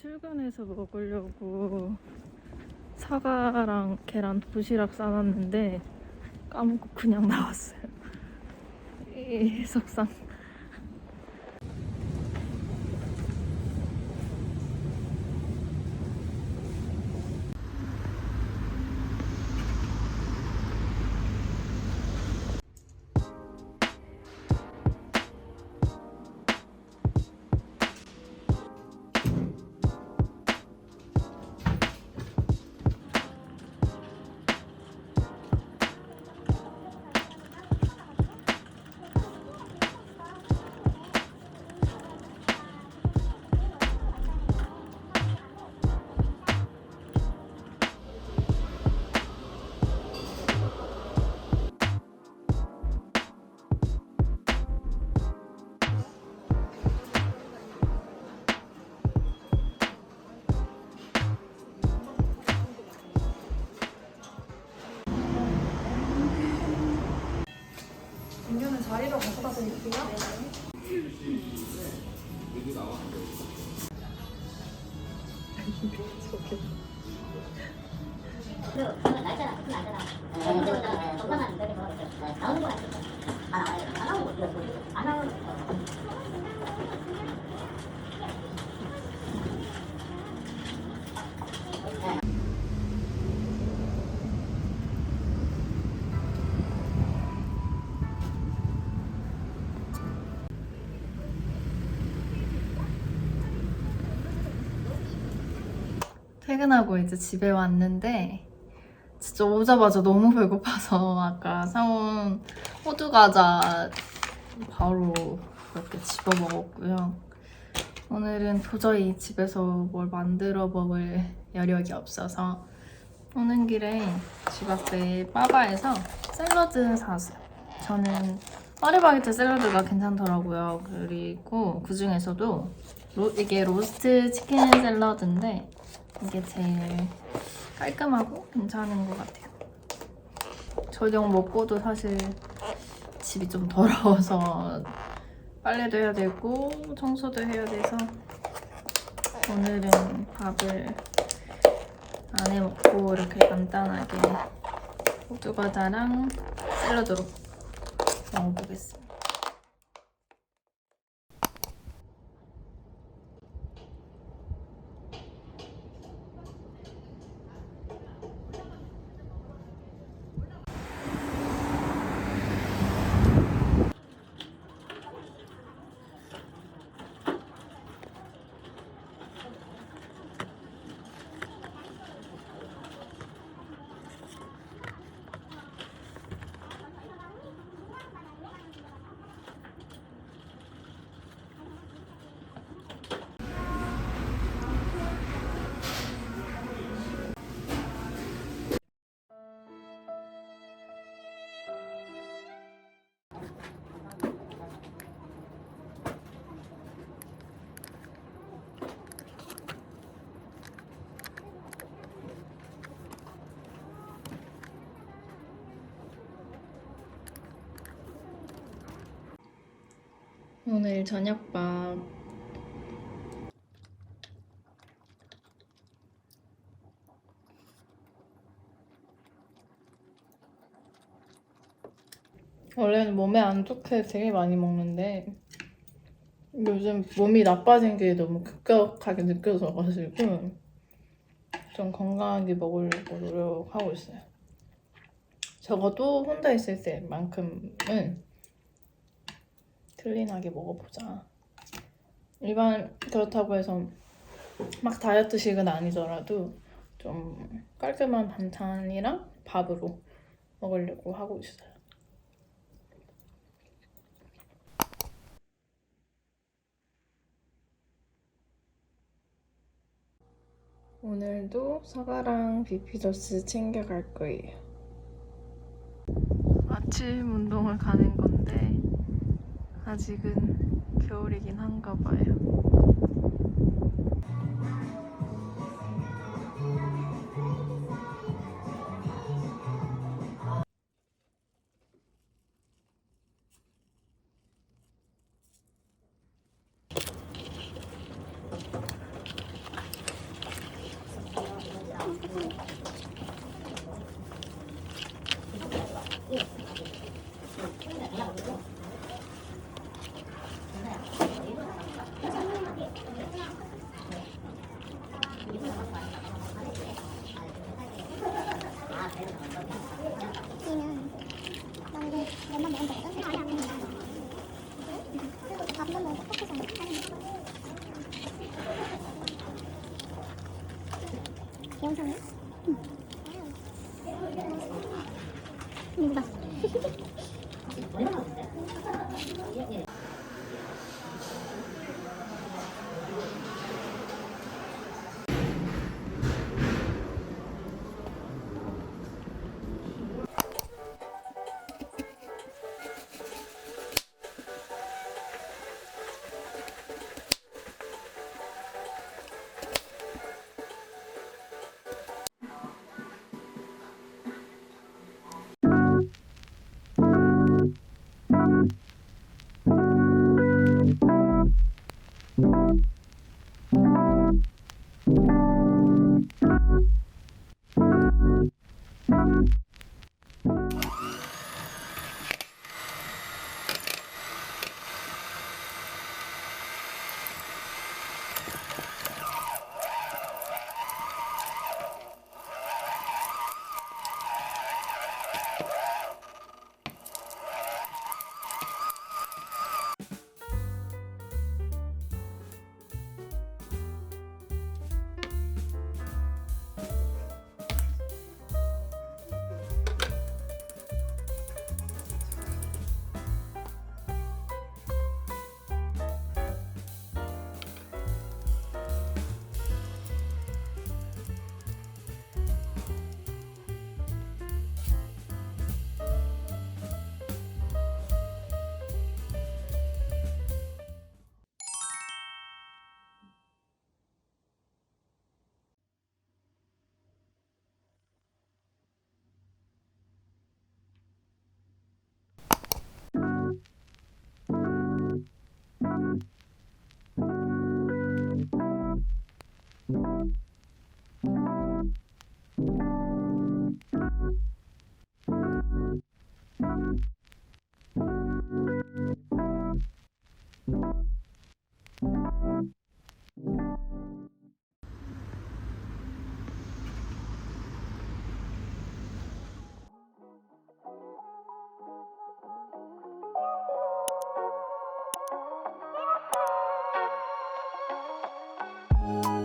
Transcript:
출근해서 먹으려고 사과랑 계란 도시락 싸놨는데 까먹고 그냥 나왔어요. 이 속상. 자리로 가져다 드릴게요. 퇴근하고 이제 집에 왔는데 진짜 오자마자 너무 배고파서 아까 사온 호두 과자 바로 이렇게 집어 먹었고요. 오늘은 도저히 집에서 뭘 만들어 먹을 여력이 없어서 오는 길에 집 앞에 빠바에서 샐러드 샀어요. 저는 파리바게트 샐러드가 괜찮더라고요. 그리고 그 중에서도 로- 이게 로스트 치킨 샐러드인데 이게 제일 깔끔하고 괜찮은 것 같아요. 저녁 먹고도 사실 집이 좀 더러워서 빨래도 해야 되고 청소도 해야 돼서 오늘은 밥을 안 해 먹고 이렇게 간단하게 호두 과자랑 샐러드로 먹어보겠습니다. 오늘 저녁밥 원래는 몸에 안 좋게 되게 많이 먹는데 요즘 몸이 나빠진 게 너무 급격하게 느껴져가지고 좀 건강하게 먹으려고 노력하고 있어요. 적어도 혼자 있을 때만큼은 클린하게 먹어보자. 일반 그렇다고 해서 막 다이어트식은 아니더라도 좀 깔끔한 반찬이랑 밥으로 먹으려고 하고 있어요. 오늘도 사과랑 비피더스 챙겨갈 거예요. 아침 운동을 가는 건데 아직은 겨울이긴 한가 봐요. 明白不用了 누가? 아